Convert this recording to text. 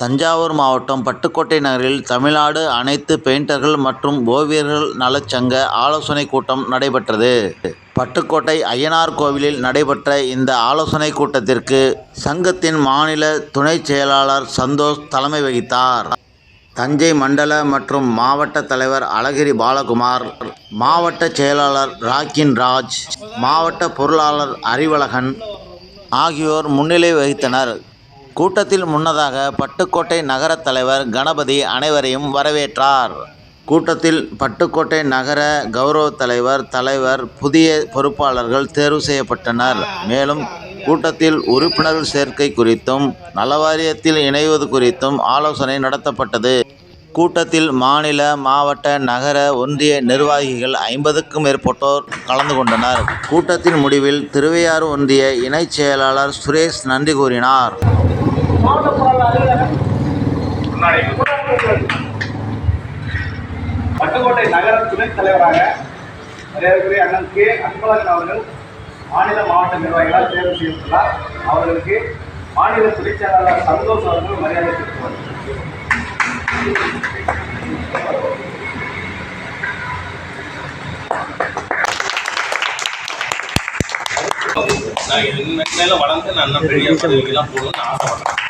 தஞ்சாவூர் மாவட்டம் பட்டுக்கோட்டை நகரில் தமிழ்நாடு அனைத்து பெயிண்டர்கள் மற்றும் ஓவியர்கள் நலச்சங்க ஆலோசனைக் கூட்டம் நடைபெற்றது. பட்டுக்கோட்டை அய்யனார் கோவிலில் நடைபெற்ற இந்த ஆலோசனைக் கூட்டத்திற்கு சங்கத்தின் மாநில துணைச் செயலாளர் சந்தோஷ் தலைமை வகித்தார். தஞ்சை மண்டல மற்றும் மாவட்ட தலைவர் அழகிரி பாலகுமார், மாவட்ட செயலாளர் ராக்கின் ராஜ், மாவட்ட பொருளாளர் அறிவழகன் ஆகியோர் முன்னிலை வகித்தனர். கூட்டத்தில் முன்னதாக பட்டுக்கோட்டை நகர தலைவர் கணபதி அனைவரையும் வரவேற்றார். கூட்டத்தில் பட்டுக்கோட்டை நகர கௌரவ தலைவர், தலைவர், புதிய பொறுப்பாளர்கள் தேர்வு செய்யப்பட்டனர். மேலும் கூட்டத்தில் உறுப்பினர்கள் சேர்க்கை குறித்தும், நலவாரியத்தில் இணைவது குறித்தும் ஆலோசனை நடத்தப்பட்டது. கூட்டத்தில் மாநில, மாவட்ட, நகர, ஒன்றிய நிர்வாகிகள் ஐம்பதுக்கும் மேற்பட்டோர் கலந்து கொண்டனர். கூட்டத்தின் முடிவில் திருவையாறு ஒன்றிய இணைச் செயலாளர் சுரேஷ் நன்றி கூறினார். முன்னாடி பட்டுக்கோட்டை நகர துணைத் தலைவராக மரியாதைக்குரிய அண்ணன் கே. அன்பழகன் அவர்கள் மாநில மாவட்ட நிர்வாகிகளால் தேர்வு செய்யப்பட்டுள்ளார். அவர்களுக்கு மாநில துணைச் செயலாளர் சந்தோஷ் அவர்கள் மரியாதை செலுத்துவார். நான் இது மேல வளர்ந்து நான் இன்னும் பெரிய பதவிக்கெல்லாம் போகணும்னு ஆசைப்படுறேன்.